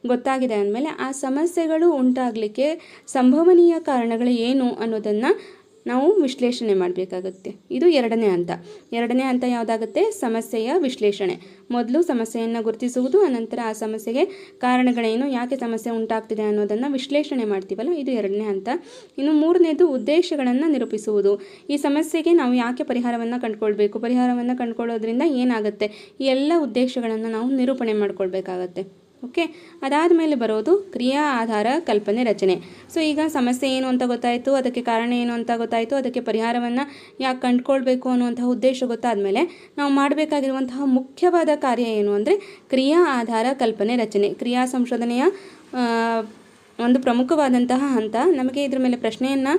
ಗೊತ್ತಾಗಿದೆ ಅಂದಮೇಲೆ ಆ ಸಮಸ್ಯೆಗಳು ಉಂಟಾಗಲಿಕ್ಕೆ ಸಂಭವನೀಯ ಕಾರಣಗಳು ಏನು ಅನ್ನೋದನ್ನು ನಾವು ವಿಶ್ಲೇಷಣೆ ಮಾಡಬೇಕಾಗುತ್ತೆ. ಇದು ಎರಡನೇ ಹಂತ. ಎರಡನೇ ಹಂತ ಯಾವುದಾಗುತ್ತೆ? ಸಮಸ್ಯೆಯ ವಿಶ್ಲೇಷಣೆ. ಮೊದಲು ಸಮಸ್ಯೆಯನ್ನು ಗುರುತಿಸುವುದು, ಅನಂತರ ಆ ಸಮಸ್ಯೆಗೆ ಕಾರಣಗಳೇನು, ಯಾಕೆ ಸಮಸ್ಯೆ ಉಂಟಾಗ್ತಿದೆ ಅನ್ನೋದನ್ನು ವಿಶ್ಲೇಷಣೆ ಮಾಡ್ತೀವಲ್ಲ, ಇದು ಎರಡನೇ ಹಂತ. ಇನ್ನು ಮೂರನೇದು ಉದ್ದೇಶಗಳನ್ನು ನಿರೂಪಿಸುವುದು. ಈ ಸಮಸ್ಯೆಗೆ ನಾವು ಯಾಕೆ ಪರಿಹಾರವನ್ನು ಕಂಡುಕೊಳ್ಬೇಕು? ಪರಿಹಾರವನ್ನು ಕಂಡುಕೊಳ್ಳೋದ್ರಿಂದ ಏನಾಗುತ್ತೆ? ಈ ಎಲ್ಲ ಉದ್ದೇಶಗಳನ್ನು ನಾವು ನಿರೂಪಣೆ ಮಾಡ್ಕೊಳ್ಬೇಕಾಗತ್ತೆ. ಓಕೆ ಅದಾದ ಮೇಲೆ ಬರೋದು ಕ್ರಿಯಾ ಆಧಾರ ಕಲ್ಪನೆ ರಚನೆ. ಸೊ ಈಗ ಸಮಸ್ಯೆ ಏನು ಅಂತ ಗೊತ್ತಾಯಿತು, ಅದಕ್ಕೆ ಕಾರಣ ಏನು ಅಂತ ಗೊತ್ತಾಯಿತು, ಅದಕ್ಕೆ ಪರಿಹಾರವನ್ನು ಯಾಕೆ ಕಂಡುಕೊಳ್ಬೇಕು ಅನ್ನುವಂತಹ ಉದ್ದೇಶ ಗೊತ್ತಾದಮೇಲೆ ನಾವು ಮಾಡಬೇಕಾಗಿರುವಂತಹ ಮುಖ್ಯವಾದ ಕಾರ್ಯ ಏನು ಅಂದರೆ ಕ್ರಿಯಾ ಆಧಾರ ಕಲ್ಪನೆ ರಚನೆ. ಕ್ರಿಯಾ ಸಂಶೋಧನೆಯ ಒಂದು ಪ್ರಮುಖವಾದಂತಹ ಹಂತ ನಮಗೆ ಇದ್ರ ಮೇಲೆ ಪ್ರಶ್ನೆಯನ್ನು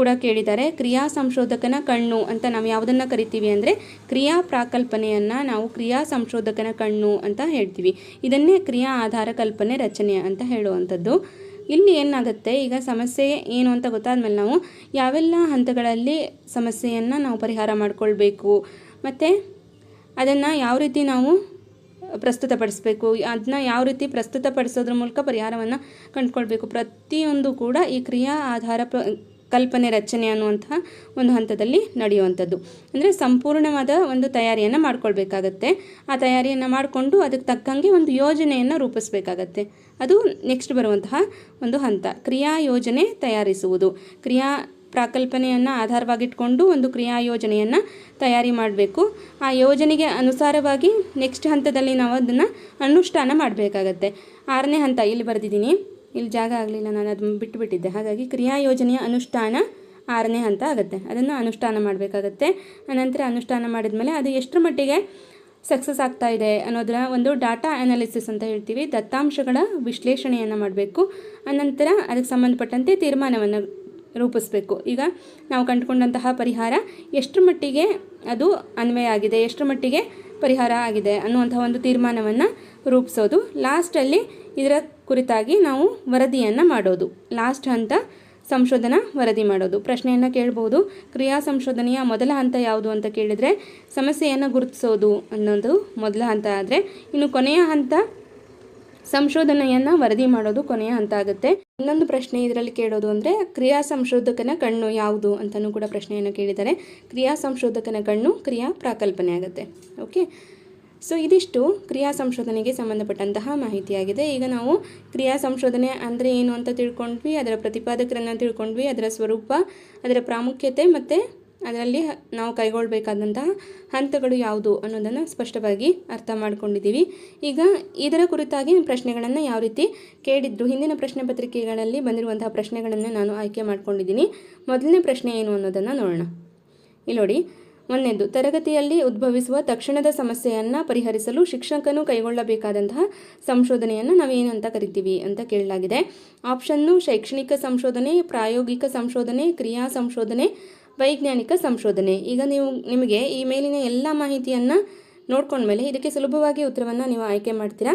ಕೂಡ ಕೇಳಿದ್ದಾರೆ. ಕ್ರಿಯಾ ಸಂಶೋಧಕನ ಕಣ್ಣು ಅಂತ ನಾವು ಯಾವುದನ್ನು ಕರಿತೀವಿ ಅಂದರೆ ಕ್ರಿಯಾ ಪ್ರಾಕಲ್ಪನೆಯನ್ನು ನಾವು ಕ್ರಿಯಾ ಸಂಶೋಧಕನ ಕಣ್ಣು ಅಂತ ಹೇಳ್ತೀವಿ. ಇದನ್ನೇ ಕ್ರಿಯಾ ಆಧಾರ ಕಲ್ಪನೆ ರಚನೆ ಅಂತ ಹೇಳುವಂಥದ್ದು. ಇಲ್ಲಿ ಏನಾಗುತ್ತೆ? ಈಗ ಸಮಸ್ಯೆ ಏನು ಅಂತ ಗೊತ್ತಾದ್ಮೇಲೆ ನಾವು ಯಾವೆಲ್ಲ ಹಂತಗಳಲ್ಲಿ ಸಮಸ್ಯೆಯನ್ನು ನಾವು ಪರಿಹಾರ ಮಾಡಿಕೊಳ್ಬೇಕು, ಮತ್ತು ಅದನ್ನು ಯಾವ ರೀತಿ ನಾವು ಪ್ರಸ್ತುತಪಡಿಸಬೇಕು ಅದನ್ನ ಯಾವ ರೀತಿ ಪ್ರಸ್ತುತಪಡಿಸೋದ್ರ ಮೂಲಕ ಪರಿಹಾರವನ್ನು ಕಂಡುಕೊಳ್ಬೇಕು. ಪ್ರತಿಯೊಂದು ಕೂಡ ಈ ಕ್ರಿಯಾ ಆಧಾರ ಪ್ರ ಕಲ್ಪನೆ ರಚನೆ ಅನ್ನುವಂತಹ ಒಂದು ಹಂತದಲ್ಲಿ ನಡೆಯುವಂಥದ್ದು. ಅಂದರೆ ಸಂಪೂರ್ಣವಾದ ಒಂದು ತಯಾರಿಯನ್ನು ಮಾಡ್ಕೊಳ್ಬೇಕಾಗತ್ತೆ. ಆ ತಯಾರಿಯನ್ನು ಮಾಡಿಕೊಂಡು ಅದಕ್ಕೆ ತಕ್ಕಂಗೆ ಒಂದು ಯೋಜನೆಯನ್ನು ರೂಪಿಸಬೇಕಾಗತ್ತೆ. ಅದು ನೆಕ್ಸ್ಟ್ ಬರುವಂತಹ ಒಂದು ಹಂತ. ಕ್ರಿಯಾ ಯೋಜನೆ ತಯಾರಿಸುವುದು. ಕ್ರಿಯಾ ಪ್ರಾಕಲ್ಪನೆಯನ್ನು ಆಧಾರವಾಗಿಟ್ಕೊಂಡು ಒಂದು ಕ್ರಿಯಾ ಯೋಜನೆಯನ್ನು ತಯಾರಿ ಮಾಡಬೇಕು. ಆ ಯೋಜನೆಗೆ ಅನುಸಾರವಾಗಿ ನೆಕ್ಸ್ಟ್ ಹಂತದಲ್ಲಿ ನಾವು ಅದನ್ನು ಅನುಷ್ಠಾನ ಮಾಡಬೇಕಾಗತ್ತೆ. ಆರನೇ ಹಂತ ಇಲ್ಲಿ ಬರೆದಿದ್ದೀನಿ. ಇಲ್ಲಿ ಜಾಗ ಆಗಲಿಲ್ಲ, ನಾನು ಅದನ್ನು ಬಿಟ್ಟುಬಿಟ್ಟಿದ್ದೆ. ಹಾಗಾಗಿ ಕ್ರಿಯಾ ಯೋಜನೆಯ ಅನುಷ್ಠಾನ ಆರನೇ ಹಂತ ಆಗುತ್ತೆ. ಅದನ್ನು ಅನುಷ್ಠಾನ ಮಾಡಬೇಕಾಗತ್ತೆ. ಅನಂತರ ಅನುಷ್ಠಾನ ಮಾಡಿದ ಮೇಲೆ ಅದು ಎಷ್ಟರ ಮಟ್ಟಿಗೆ ಸಕ್ಸಸ್ ಆಗ್ತಾ ಇದೆ ಅನ್ನೋದರ ಒಂದು ಡಾಟಾ ಅನಾಲಿಸಿಸ್ ಅಂತ ಹೇಳ್ತೀವಿ. ದತ್ತಾಂಶಗಳ ವಿಶ್ಲೇಷಣೆಯನ್ನು ಮಾಡಬೇಕು. ಅನಂತರ ಅದಕ್ಕೆ ಸಂಬಂಧಪಟ್ಟಂತೆ ತೀರ್ಮಾನವನ್ನು ರೂಪಿಸಬೇಕು. ಈಗ ನಾವು ಕಂಡುಕೊಂಡಂತಹ ಪರಿಹಾರ ಎಷ್ಟರ ಮಟ್ಟಿಗೆ ಅದು ಅನ್ವಯ ಆಗಿದೆ, ಎಷ್ಟರ ಮಟ್ಟಿಗೆ ಪರಿಹಾರ ಆಗಿದೆ ಅನ್ನುವಂಥ ಒಂದು ತೀರ್ಮಾನವನ್ನು ರೂಪಿಸೋದು. ಲಾಸ್ಟಲ್ಲಿ ಇದರ ಕುರಿತಾಗಿ ನಾವು ವರದಿಯನ್ನು ಮಾಡೋದು. ಲಾಸ್ಟ್ ಹಂತ ಸಂಶೋಧನಾ ವರದಿ ಮಾಡೋದು. ಪ್ರಶ್ನೆಯನ್ನು ಕೇಳ್ಬೋದು. ಕ್ರಿಯಾ ಸಂಶೋಧನೆಯ ಮೊದಲ ಹಂತ ಯಾವುದು ಅಂತ ಕೇಳಿದರೆ ಸಮಸ್ಯೆಯನ್ನು ಗುರುತಿಸೋದು ಅನ್ನೋದು ಮೊದಲ ಹಂತ ಆದರೆ ಇನ್ನು ಕೊನೆಯ ಹಂತ ಸಂಶೋಧನೆಯನ್ನು ವರದಿ ಮಾಡೋದು ಕೊನೆಯ ಹಂತ ಆಗುತ್ತೆ. ಇನ್ನೊಂದು ಪ್ರಶ್ನೆ ಇದರಲ್ಲಿ ಕೇಳೋದು ಅಂದರೆ ಕ್ರಿಯಾ ಸಂಶೋಧಕನ ಕಣ್ಣು ಯಾವುದು ಅಂತಲೂ ಕೂಡ ಪ್ರಶ್ನೆಯನ್ನು ಕೇಳಿದ್ದಾರೆ. ಕ್ರಿಯಾ ಸಂಶೋಧಕನ ಕಣ್ಣು ಕ್ರಿಯಾ ಪ್ರಾಕಲ್ಪನೆ ಆಗುತ್ತೆ. ಓಕೆ ಸೊ ಇದಿಷ್ಟು ಕ್ರಿಯಾ ಸಂಶೋಧನೆಗೆ ಸಂಬಂಧಪಟ್ಟಂತಹ ಮಾಹಿತಿಯಾಗಿದೆ. ಈಗ ನಾವು ಕ್ರಿಯಾ ಸಂಶೋಧನೆ ಅಂದರೆ ಏನು ಅಂತ ತಿಳ್ಕೊಂಡ್ವಿ, ಅದರ ಪ್ರತಿಪಾದಕರನ್ನು ತಿಳ್ಕೊಂಡ್ವಿ, ಅದರ ಸ್ವರೂಪ, ಅದರ ಪ್ರಾಮುಖ್ಯತೆ ಮತ್ತು ಅದರಲ್ಲಿ ನಾವು ಕೈಗೊಳ್ಳಬೇಕಾದಂತಹ ಹಂತಗಳು ಯಾವುದು ಅನ್ನೋದನ್ನು ಸ್ಪಷ್ಟವಾಗಿ ಅರ್ಥ ಮಾಡಿಕೊಂಡಿದ್ದೀವಿ. ಈಗ ಇದರ ಕುರಿತಾಗಿ ಪ್ರಶ್ನೆಗಳನ್ನು ಯಾವ ರೀತಿ ಕೇಳಿದ್ರು? ಹಿಂದಿನ ಪ್ರಶ್ನೆ ಪತ್ರಿಕೆಗಳಲ್ಲಿ ಬಂದಿರುವಂತಹ ಪ್ರಶ್ನೆಗಳನ್ನು ನಾನು ಆಯ್ಕೆ ಮಾಡ್ಕೊಂಡಿದ್ದೀನಿ. ಮೊದಲನೇ ಪ್ರಶ್ನೆ ಏನು ಅನ್ನೋದನ್ನು ನೋಡೋಣ. ಇಲ್ಲಿ ನೋಡಿ ಒಂದನೇದು, ತರಗತಿಯಲ್ಲಿ ಉದ್ಭವಿಸುವ ತಕ್ಷಣದ ಸಮಸ್ಯೆಯನ್ನು ಪರಿಹರಿಸಲು ಶಿಕ್ಷಕನು ಕೈಗೊಳ್ಳಬೇಕಾದಂತಹ ಸಂಶೋಧನೆಯನ್ನು ನಾವೇನು ಅಂತ ಕರಿತೀವಿ ಅಂತ ಕೇಳಲಾಗಿದೆ. ಆಪ್ಷನ್ನು ಶೈಕ್ಷಣಿಕ ಸಂಶೋಧನೆ, ಪ್ರಾಯೋಗಿಕ ಸಂಶೋಧನೆ, ಕ್ರಿಯಾ ಸಂಶೋಧನೆ, ವೈಜ್ಞಾನಿಕ ಸಂಶೋಧನೆ. ಈಗ ನೀವು, ನಿಮಗೆ ಈ ಮೇಲಿನ ಎಲ್ಲ ಮಾಹಿತಿಯನ್ನು ನೋಡ್ಕೊಂಡ್ಮೇಲೆ ಇದಕ್ಕೆ ಸುಲಭವಾಗಿ ಉತ್ತರವನ್ನು ನೀವು ಆಯ್ಕೆ ಮಾಡ್ತೀರಾ?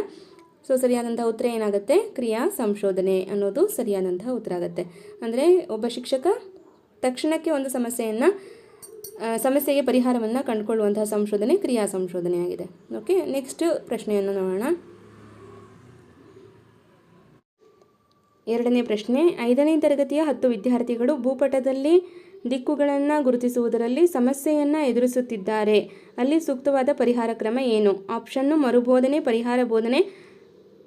ಸೊ ಸರಿಯಾದಂತಹ ಉತ್ತರ ಏನಾಗುತ್ತೆ? ಕ್ರಿಯಾ ಸಂಶೋಧನೆ ಅನ್ನೋದು ಸರಿಯಾದಂತಹ ಉತ್ತರ ಆಗುತ್ತೆ. ಅಂದರೆ ಒಬ್ಬ ಶಿಕ್ಷಕ ತಕ್ಷಣಕ್ಕೆ ಒಂದು ಸಮಸ್ಯೆಯನ್ನು ಸಮಸ್ಯೆಗೆ ಪರಿಹಾರವನ್ನು ಕಂಡುಕೊಳ್ಳುವಂತಹ ಸಂಶೋಧನೆ ಕ್ರಿಯಾ ಸಂಶೋಧನೆಯಾಗಿದೆ. ಓಕೆ ನೆಕ್ಸ್ಟ್ ಪ್ರಶ್ನೆಯನ್ನು ನೋಡೋಣ. ಎರಡನೇ ಪ್ರಶ್ನೆ, ಐದನೇ ತರಗತಿಯ ಹತ್ತು ವಿದ್ಯಾರ್ಥಿಗಳು ಭೂಪಟದಲ್ಲಿ ದಿಕ್ಕುಗಳನ್ನು ಗುರುತಿಸುವುದರಲ್ಲಿ ಸಮಸ್ಯೆಯನ್ನು ಎದುರಿಸುತ್ತಿದ್ದಾರೆ. ಅಲ್ಲಿ ಸೂಕ್ತವಾದ ಪರಿಹಾರ ಕ್ರಮ ಏನು? ಆಪ್ಷನ್ನು ಮರುಬೋಧನೆ, ಪರಿಹಾರ ಬೋಧನೆ,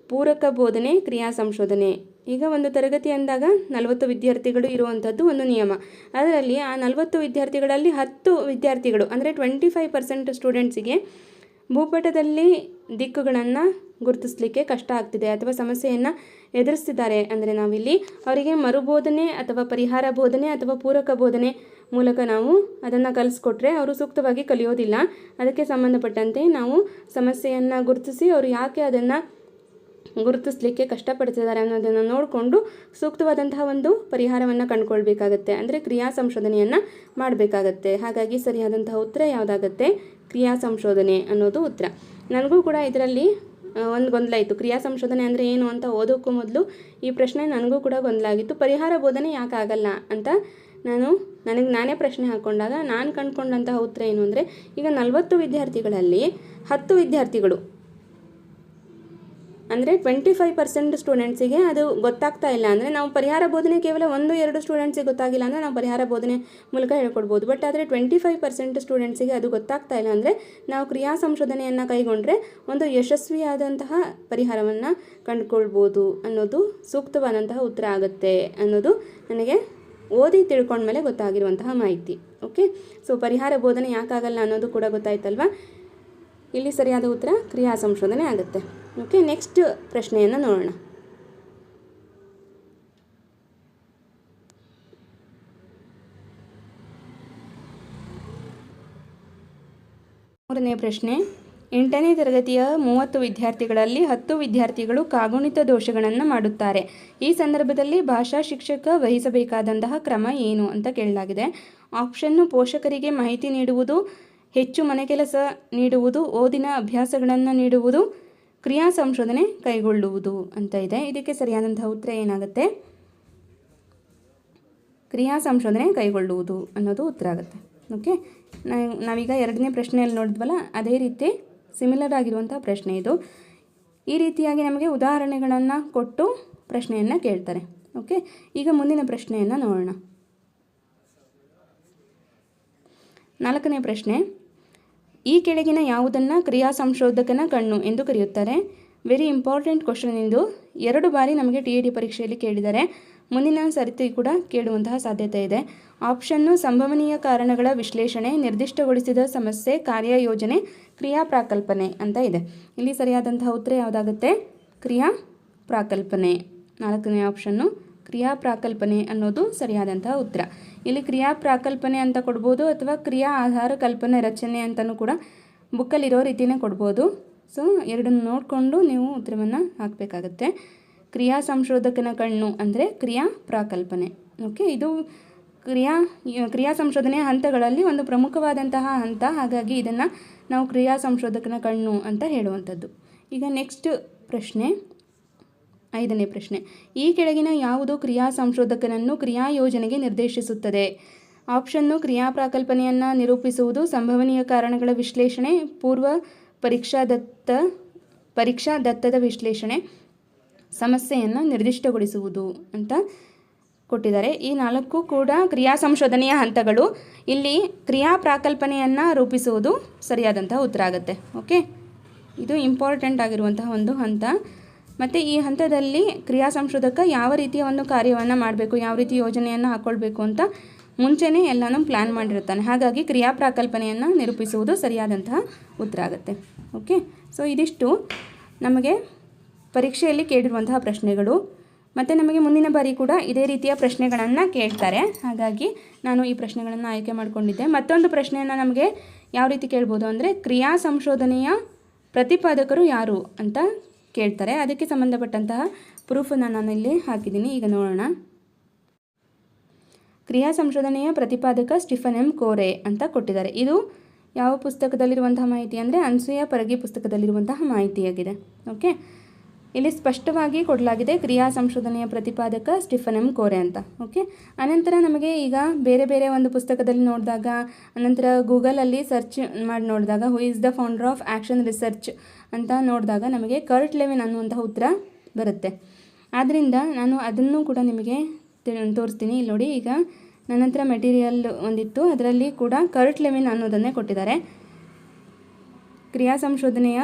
ಪೂರಕ ಬೋಧನೆ, ಕ್ರಿಯಾ ಸಂಶೋಧನೆ. ಈಗ ಒಂದು ತರಗತಿ ಅಂದಾಗ ನಲವತ್ತು ವಿದ್ಯಾರ್ಥಿಗಳು ಇರುವಂಥದ್ದು ಒಂದು ನಿಯಮ. ಅದರಲ್ಲಿ ಆ ನಲವತ್ತು ವಿದ್ಯಾರ್ಥಿಗಳಲ್ಲಿ ಹತ್ತು ವಿದ್ಯಾರ್ಥಿಗಳು, ಅಂದರೆ ಟ್ವೆಂಟಿ ಫೈವ್ ಪರ್ಸೆಂಟ್ ಸ್ಟೂಡೆಂಟ್ಸಿಗೆ ಭೂಪಟದಲ್ಲಿ ದಿಕ್ಕುಗಳನ್ನು ಗುರುತಿಸಲಿಕ್ಕೆ ಕಷ್ಟ ಆಗ್ತಿದೆ ಅಥವಾ ಸಮಸ್ಯೆಯನ್ನು ಎದುರಿಸ್ತಿದ್ದಾರೆ. ಅಂದರೆ ನಾವಿಲ್ಲಿ ಅವರಿಗೆ ಮರುಬೋಧನೆ ಅಥವಾ ಪರಿಹಾರ ಬೋಧನೆ ಅಥವಾ ಪೂರಕ ಬೋಧನೆ ಮೂಲಕ ನಾವು ಅದನ್ನು ಕಲಿಸ್ಕೊಟ್ರೆ ಅವರು ಸೂಕ್ತವಾಗಿ ಕಲಿಯೋದಿಲ್ಲ. ಅದಕ್ಕೆ ಸಂಬಂಧಪಟ್ಟಂತೆ ನಾವು ಸಮಸ್ಯೆಯನ್ನು ಗುರುತಿಸಿ ಅವರು ಯಾಕೆ ಅದನ್ನು ಗುರುತಿಸಲಿಕ್ಕೆ ಕಷ್ಟಪಡ್ತಿದ್ದಾರೆ ಅನ್ನೋದನ್ನು ನೋಡಿಕೊಂಡು ಸೂಕ್ತವಾದಂತಹ ಒಂದು ಪರಿಹಾರವನ್ನು ಕಂಡುಕೊಳ್ಬೇಕಾಗತ್ತೆ. ಅಂದರೆ ಕ್ರಿಯಾ ಸಂಶೋಧನೆಯನ್ನು ಮಾಡಬೇಕಾಗತ್ತೆ. ಹಾಗಾಗಿ ಸರಿಯಾದಂತಹ ಉತ್ತರ ಯಾವುದಾಗತ್ತೆ? ಕ್ರಿಯಾ ಸಂಶೋಧನೆ ಅನ್ನೋದು ಉತ್ತರ. ನನಗೂ ಕೂಡ ಇದರಲ್ಲಿ ಒಂದು ಗೊಂದಲ ಇತ್ತು. ಕ್ರಿಯಾ ಸಂಶೋಧನೆ ಅಂದರೆ ಏನು ಅಂತ ಓದೋಕ್ಕೂ ಮೊದಲು ಈ ಪ್ರಶ್ನೆ ನನಗೂ ಕೂಡ ಗೊಂದಲ ಆಗಿತ್ತು. ಪರಿಹಾರ ಬೋಧನೆ ಯಾಕೆ ಆಗಲ್ಲ ಅಂತ ನಾನು, ನನಗೆ ನಾನೇ ಪ್ರಶ್ನೆ ಹಾಕ್ಕೊಂಡಾಗ ನಾನು ಕಂಡುಕೊಂಡಂತಹ ಉತ್ತರ ಏನು ಅಂದರೆ, ಈಗ ನಲವತ್ತು ವಿದ್ಯಾರ್ಥಿಗಳಲ್ಲಿ ಹತ್ತು ವಿದ್ಯಾರ್ಥಿಗಳು ಅಂದರೆ ಟ್ವೆಂಟಿ ಫೈವ್ ಪರ್ಸೆಂಟ್ ಸ್ಟೂಡೆಂಟ್ಸಿಗೆ ಅದು ಗೊತ್ತಾಗ್ತಾ ಇಲ್ಲ. ಅಂದರೆ ನಾವು ಪರಿಹಾರ ಬೋಧನೆ ಕೇವಲ ಒಂದು, ಎರಡು ಸ್ಟೂಡೆಂಟ್ಸಿಗೆ ಗೊತ್ತಾಗಿಲ್ಲ ಅಂದರೆ ನಾವು ಪರಿಹಾರ ಬೋಧನೆ ಮೂಲಕ ಹೇಳ್ಕೊಡ್ಬೋದು. ಬಟ್ ಆದರೆ ಟ್ವೆಂಟಿ ಫೈವ್ ಪರ್ಸೆಂಟ್ ಸ್ಟೂಡೆಂಟ್ಸಿಗೆ ಅದು ಗೊತ್ತಾಗ್ತಾ ಇಲ್ಲ ಅಂದರೆ ನಾವು ಕ್ರಿಯಾ ಸಂಶೋಧನೆಯನ್ನು ಕೈಗೊಂಡ್ರೆ ಒಂದು ಯಶಸ್ವಿಯಾದಂತಹ ಪರಿಹಾರವನ್ನು ಕಂಡುಕೊಳ್ಬೋದು ಅನ್ನೋದು ಸೂಕ್ತವಾದಂತಹ ಉತ್ತರ ಆಗುತ್ತೆ ಅನ್ನೋದು ನನಗೆ ಓದಿ ತಿಳ್ಕೊಂಡ್ಮೇಲೆ ಗೊತ್ತಾಗಿರುವಂತಹ ಮಾಹಿತಿ. ಓಕೆ ಸೊ ಪರಿಹಾರ ಬೋಧನೆ ಯಾಕಾಗಲ್ಲ ಅನ್ನೋದು ಕೂಡ ಗೊತ್ತಾಯ್ತಲ್ವಾ? ಇಲ್ಲಿ ಸರಿಯಾದ ಉತ್ತರ ಕ್ರಿಯಾ ಸಂಶೋಧನೆ ಆಗುತ್ತೆ. ಓಕೆ ನೆಕ್ಸ್ಟ್ ಪ್ರಶ್ನೆಯನ್ನು ನೋಡೋಣ. ಮೂರನೇ ಪ್ರಶ್ನೆ, ಎಂಟನೇ ತರಗತಿಯ ಮೂವತ್ತು ವಿದ್ಯಾರ್ಥಿಗಳಲ್ಲಿ ಹತ್ತು ವಿದ್ಯಾರ್ಥಿಗಳು ಕಾಗುಣಿತ ದೋಷಗಳನ್ನು ಮಾಡುತ್ತಾರೆ. ಈ ಸಂದರ್ಭದಲ್ಲಿ ಭಾಷಾ ಶಿಕ್ಷಕ ವಹಿಸಬೇಕಾದಂತಹ ಕ್ರಮ ಏನು ಅಂತ ಕೇಳಲಾಗಿದೆ. ಆಪ್ಷನ್ನು ಪೋಷಕರಿಗೆ ಮಾಹಿತಿ ನೀಡುವುದು ಹೆಚ್ಚು ಮನೆ ಕೆಲಸ ನೀಡುವುದು, ಓದಿನ ಅಭ್ಯಾಸಗಳನ್ನು ನೀಡುವುದು, ಕ್ರಿಯಾ ಸಂಶೋಧನೆ ಕೈಗೊಳ್ಳುವುದು ಅಂತ ಇದೆ. ಇದಕ್ಕೆ ಸರಿಯಾದಂತಹ ಉತ್ತರ ಏನಾಗುತ್ತೆ? ಕ್ರಿಯಾ ಸಂಶೋಧನೆ ಕೈಗೊಳ್ಳುವುದು ಅನ್ನೋದು ಉತ್ತರ ಆಗುತ್ತೆ. ಓಕೆ ನಾವೀಗ ಎರಡನೇ ಪ್ರಶ್ನೆಯಲ್ಲಿ ನೋಡಿದ್ವಲ್ಲ, ಅದೇ ರೀತಿ ಸಿಮಿಲರ್ ಆಗಿರುವಂಥ ಪ್ರಶ್ನೆ ಇದು. ಈ ರೀತಿಯಾಗಿ ನಮಗೆ ಉದಾಹರಣೆಗಳನ್ನು ಕೊಟ್ಟು ಪ್ರಶ್ನೆಯನ್ನು ಕೇಳ್ತಾರೆ. ಓಕೆ ಈಗ ಮುಂದಿನ ಪ್ರಶ್ನೆಯನ್ನು ನೋಡೋಣ. ನಾಲ್ಕನೇ ಪ್ರಶ್ನೆ. ಈ ಕೆಳಗಿನ ಯಾವುದನ್ನು ಕ್ರಿಯಾ ಸಂಶೋಧಕನ ಕಣ್ಣು ಎಂದು ಕರೆಯುತ್ತಾರೆ. ವೆರಿ ಇಂಪಾರ್ಟೆಂಟ್ ಕ್ವಶನ್ ಇದು. ಎರಡು ಬಾರಿ ನಮಗೆ ಟಿ ಇ ಡಿ ಪರೀಕ್ಷೆಯಲ್ಲಿ ಕೇಳಿದ್ದಾರೆ ಮುಂದಿನ ಸರಿತಿ ಕೂಡ ಕೇಳುವಂತಹ ಸಾಧ್ಯತೆ ಇದೆ. ಆಪ್ಷನ್ನು ಸಂಭವನೀಯ ಕಾರಣಗಳ ವಿಶ್ಲೇಷಣೆ, ನಿರ್ದಿಷ್ಟಗೊಳಿಸಿದ ಸಮಸ್ಯೆ, ಕಾರ್ಯಯೋಜನೆ, ಕ್ರಿಯಾ ಪ್ರಾಕಲ್ಪನೆ ಅಂತ ಇದೆ. ಇಲ್ಲಿ ಸರಿಯಾದಂತಹ ಉತ್ತರ ಯಾವುದಾಗುತ್ತೆ? ಕ್ರಿಯಾ ಪ್ರಾಕಲ್ಪನೆ. ನಾಲ್ಕನೇ ಆಪ್ಷನ್ನು ಕ್ರಿಯಾ ಪ್ರಾಕಲ್ಪನೆ ಅನ್ನೋದು ಸರಿಯಾದಂತಹ ಉತ್ತರ. ಇಲ್ಲಿ ಕ್ರಿಯಾ ಪ್ರಾಕಲ್ಪನೆ ಅಂತ ಕೊಡ್ಬೋದು ಅಥವಾ ಕ್ರಿಯಾ ಆಧಾರ ಕಲ್ಪನೆ ರಚನೆ ಅಂತಲೂ ಕೂಡ ಬುಕ್ಕಲ್ಲಿರೋ ರೀತಿಯೇ ಕೊಡ್ಬೋದು. ಸೊ, ಎರಡನ್ನು ನೋಡಿಕೊಂಡು ನೀವು ಉತ್ತರವನ್ನು ಹಾಕಬೇಕಾಗತ್ತೆ. ಕ್ರಿಯಾ ಸಂಶೋಧಕನ ಕಣ್ಣು ಅಂದರೆ ಕ್ರಿಯಾ ಪ್ರಾಕಲ್ಪನೆ ಓಕೆ, ಇದು ಕ್ರಿಯಾ ಕ್ರಿಯಾ ಸಂಶೋಧನೆಯ ಹಂತಗಳಲ್ಲಿ ಒಂದು ಪ್ರಮುಖವಾದಂತಹ ಹಂತ. ಹಾಗಾಗಿ ಇದನ್ನು ನಾವು ಕ್ರಿಯಾ ಸಂಶೋಧಕನ ಕಣ್ಣು ಅಂತ ಹೇಳುವಂಥದ್ದು. ಈಗ ನೆಕ್ಸ್ಟ್ ಪ್ರಶ್ನೆ. ಐದನೇ ಪ್ರಶ್ನೆ. ಈ ಕೆಳಗಿನ ಯಾವುದು ಕ್ರಿಯಾ ಸಂಶೋಧಕನನ್ನು ಕ್ರಿಯಾ ಯೋಜನೆಗೆ ನಿರ್ದೇಶಿಸುತ್ತದೆ. ಆಪ್ಷನ್ನು ಕ್ರಿಯಾ ಪ್ರಾಕಲ್ಪನೆಯನ್ನು ನಿರೂಪಿಸುವುದು ಸಂಭವನೀಯ ಕಾರಣಗಳ ವಿಶ್ಲೇಷಣೆ, ಪೂರ್ವ ಪರೀಕ್ಷಾ ದತ್ತ, ಪರೀಕ್ಷಾ ದತ್ತದ ವಿಶ್ಲೇಷಣೆ, ಸಮಸ್ಯೆಯನ್ನು ನಿರ್ದಿಷ್ಟಗೊಳಿಸುವುದು ಅಂತ ಕೊಟ್ಟಿದ್ದಾರೆ. ಈ ನಾಲ್ಕು ಕೂಡ ಕ್ರಿಯಾ ಸಂಶೋಧನೆಯ ಹಂತಗಳು. ಇಲ್ಲಿ ಕ್ರಿಯಾ ಪ್ರಾಕಲ್ಪನೆಯನ್ನು ರೂಪಿಸುವುದು ಸರಿಯಾದಂತಹ ಉತ್ತರ ಆಗುತ್ತೆ. ಓಕೆ? ಇದು ಇಂಪಾರ್ಟೆಂಟ್ ಆಗಿರುವಂತಹ ಒಂದು ಹಂತ. ಮತ್ತು ಈ ಹಂತದಲ್ಲಿ ಕ್ರಿಯಾ ಸಂಶೋಧಕ ಯಾವ ರೀತಿಯ ಒಂದು ಕಾರ್ಯವನ್ನು ಮಾಡಬೇಕು, ಯಾವ ರೀತಿ ಯೋಜನೆಯನ್ನು ಹಾಕ್ಕೊಳ್ಬೇಕು ಅಂತ ಮುಂಚೆನೇ ಎಲ್ಲನೂ ಪ್ಲ್ಯಾನ್ ಮಾಡಿರ್ತಾನೆ ಹಾಗಾಗಿ ಕ್ರಿಯಾ ಪ್ರಾಕಲ್ಪನೆಯನ್ನು ನಿರೂಪಿಸುವುದು ಸರಿಯಾದಂತಹ ಉತ್ತರ ಆಗುತ್ತೆ. ಓಕೆ ಸೊ ಇದಿಷ್ಟು ನಮಗೆ ಪರೀಕ್ಷೆಯಲ್ಲಿ ಕೇಳಿರುವಂತಹ ಪ್ರಶ್ನೆಗಳು. ಮತ್ತು ನಮಗೆ ಮುಂದಿನ ಬಾರಿ ಕೂಡ ಇದೇ ರೀತಿಯ ಪ್ರಶ್ನೆಗಳನ್ನು ಕೇಳ್ತಾರೆ. ಹಾಗಾಗಿ ನಾನು ಈ ಪ್ರಶ್ನೆಗಳನ್ನು ಆಯ್ಕೆ ಮಾಡಿಕೊಂಡಿದ್ದೆ. ಮತ್ತೊಂದು ಪ್ರಶ್ನೆಯನ್ನು ನಮಗೆ ಯಾವ ರೀತಿ ಕೇಳ್ಬೋದು ಅಂದರೆ, ಕ್ರಿಯಾ ಸಂಶೋಧನೆಯ ಪ್ರತಿಪಾದಕರು ಯಾರು ಅಂತ ಕೇಳ್ತಾರೆ. ಅದಕ್ಕೆ ಸಂಬಂಧಪಟ್ಟಂತಹ ಪ್ರೂಫನ್ನು ನಾನು ಇಲ್ಲಿ ಹಾಕಿದ್ದೀನಿ. ಈಗ ನೋಡೋಣ. ಕ್ರಿಯಾ ಸಂಶೋಧನೆಯ ಪ್ರತಿಪಾದಕ ಸ್ಟಿಫನ್ ಎಂ ಕೋರೆ ಅಂತ ಕೊಟ್ಟಿದ್ದಾರೆ. ಇದು ಯಾವ ಪುಸ್ತಕದಲ್ಲಿರುವಂತಹ ಮಾಹಿತಿ ಅಂದರೆ ಅನ್ಸೂಯ ಪರಗಿ ಪುಸ್ತಕದಲ್ಲಿರುವಂತಹ ಮಾಹಿತಿಯಾಗಿದೆ. ಓಕೆ? ಇಲ್ಲಿ ಸ್ಪಷ್ಟವಾಗಿ ಕೊಡಲಾಗಿದೆ ಕ್ರಿಯಾ ಸಂಶೋಧನೆಯ ಪ್ರತಿಪಾದಕ ಸ್ಟಿಫನ್ ಎಂ ಕೋರೆ ಅಂತ. ಓಕೆ ಅನಂತರ ನಮಗೆ ಈಗ ಬೇರೆ ಬೇರೆ ಒಂದು ಪುಸ್ತಕದಲ್ಲಿ ನೋಡಿದಾಗ, ಅನಂತರ ಗೂಗಲಲ್ಲಿ ಸರ್ಚ್ ಮಾಡಿ ನೋಡಿದಾಗ who is the founder of action research ಅಂತ ನೋಡಿದಾಗ ನಮಗೆ ಕರ್ಟ್ ಲೆವಿನ್ ಅನ್ನುವಂತಹ ಉತ್ತರ ಬರುತ್ತೆ. ಆದ್ದರಿಂದ ನಾನು ಅದನ್ನು ಕೂಡ ನಿಮಗೆ ತೋರಿಸ್ತೀನಿ. ಇಲ್ಲಿ ನೋಡಿ, ಈಗ ನನ್ನ ಹತ್ರ ಮೆಟೀರಿಯಲ್ ಒಂದಿತ್ತು. ಅದರಲ್ಲಿ ಕೂಡ ಕರ್ಟ್ ಲೆವಿನ್ ಅನ್ನೋದನ್ನೇ ಕೊಟ್ಟಿದ್ದಾರೆ. ಕ್ರಿಯಾ ಸಂಶೋಧನೆಯ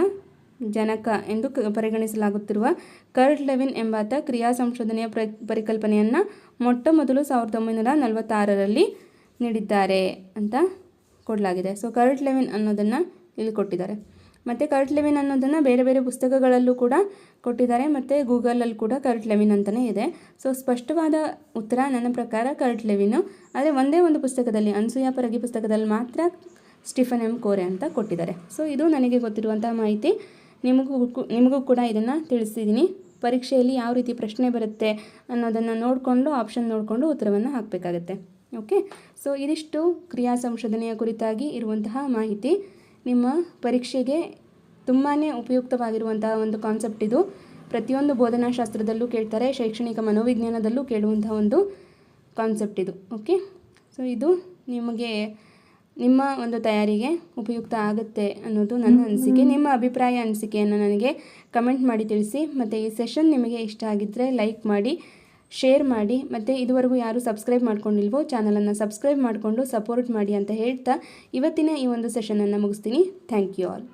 ಜನಕ ಎಂದು ಪರಿಗಣಿಸಲಾಗುತ್ತಿರುವ ಕರ್ಟ್ ಲೆವಿನ್ ಎಂಬಾತ ಕ್ರಿಯಾ ಸಂಶೋಧನೆಯ ಪ್ರ ಪರಿಕಲ್ಪನೆಯನ್ನು ಮೊಟ್ಟ ಮೊದಲು ಸಾವಿರದ ಒಂಬೈನೂರ ನಲವತ್ತಾರರಲ್ಲಿ ನೀಡಿದ್ದಾರೆ ಅಂತ ಕೊಡಲಾಗಿದೆ. ಸೊ ಕರ್ಟ್ ಲೆವಿನ್ ಅನ್ನೋದನ್ನು ಇಲ್ಲಿ ಕೊಟ್ಟಿದ್ದಾರೆ. ಮತ್ತು ಕರ್ಟ್ ಲೆವಿನ್ ಅನ್ನೋದನ್ನು ಬೇರೆ ಬೇರೆ ಪುಸ್ತಕಗಳಲ್ಲೂ ಕೂಡ ಕೊಟ್ಟಿದ್ದಾರೆ. ಮತ್ತು ಗೂಗಲಲ್ಲಿ ಕೂಡ ಕರ್ಟ್ ಲೆವಿನ್ ಅಂತಲೇ ಇದೆ. ಸೊ ಸ್ಪಷ್ಟವಾದ ಉತ್ತರ ನನ್ನ ಪ್ರಕಾರ ಕರ್ಟ್ ಲೆವಿನು. ಆದರೆ ಒಂದೇ ಒಂದು ಪುಸ್ತಕದಲ್ಲಿ, ಅನ್ಸೂಯ ಪರಗಿ ಪುಸ್ತಕದಲ್ಲಿ ಮಾತ್ರ ಸ್ಟಿಫನ್ ಎಂ ಕೋರೆ ಅಂತ ಕೊಟ್ಟಿದ್ದಾರೆ. ಸೊ ಇದು ನನಗೆ ಗೊತ್ತಿರುವಂಥ ಮಾಹಿತಿ. ನಿಮಗೂ ನಿಮಗೂ ಕೂಡ ಇದನ್ನು ತಿಳಿಸಿದ್ದೀನಿ. ಪರೀಕ್ಷೆಯಲ್ಲಿ ಯಾವ ರೀತಿ ಪ್ರಶ್ನೆ ಬರುತ್ತೆ ಅನ್ನೋದನ್ನು ನೋಡಿಕೊಂಡು ಆಪ್ಷನ್ ನೋಡಿಕೊಂಡು ಉತ್ತರವನ್ನು ಹಾಕಬೇಕಾಗತ್ತೆ. ಓಕೆ ಸೊ ಇದಿಷ್ಟು ಕ್ರಿಯಾ ಸಂಶೋಧನೆಯ ಕುರಿತಾಗಿ ಇರುವಂತಹ ಮಾಹಿತಿ. ನಿಮ್ಮ ಪರೀಕ್ಷೆಗೆ ತುಂಬಾ ಉಪಯುಕ್ತವಾಗಿರುವಂತಹ ಒಂದು ಕಾನ್ಸೆಪ್ಟ್ ಇದು. ಪ್ರತಿಯೊಂದು ಬೋಧನಾಶಾಸ್ತ್ರದಲ್ಲೂ ಕೇಳ್ತಾರೆ, ಶೈಕ್ಷಣಿಕ ಮನೋವಿಜ್ಞಾನದಲ್ಲೂ ಕೇಳುವಂತಹ ಒಂದು ಕಾನ್ಸೆಪ್ಟ್ ಇದು. ಓಕೆ ಸೊ ಇದು ನಿಮಗೆ ನಿಮ್ಮ ಒಂದು ತಯಾರಿಗೆ ಉಪಯುಕ್ತ ಆಗುತ್ತೆ ಅನ್ನೋದು ನನ್ನ ಅನಿಸಿಕೆ. ನಿಮ್ಮ ಅಭಿಪ್ರಾಯ ಅನಿಸಿಕೆಯನ್ನು ನನಗೆ ಕಮೆಂಟ್ ಮಾಡಿ ತಿಳಿಸಿ. ಮತ್ತು ಈ ಸೆಷನ್ ನಿಮಗೆ ಇಷ್ಟ ಆಗಿದ್ದರೆ ಲೈಕ್ ಮಾಡಿ ಶೇರ್ ಮಾಡಿ ಮತ್ತು ಇದುವರೆಗೂ ಯಾರು ಸಬ್ಸ್ಕ್ರೈಬ್ ಮಾಡ್ಕೊಂಡಿಲ್ವೋ ಚಾನಲನ್ನು ಸಬ್ಸ್ಕ್ರೈಬ್ ಮಾಡಿಕೊಂಡು ಸಪೋರ್ಟ್ ಮಾಡಿ ಅಂತ ಹೇಳ್ತಾ ಇವತ್ತಿನ ಈ ಒಂದು ಸೆಷನನ್ನು ಮುಗಿಸ್ತೀನಿ. Thank you all.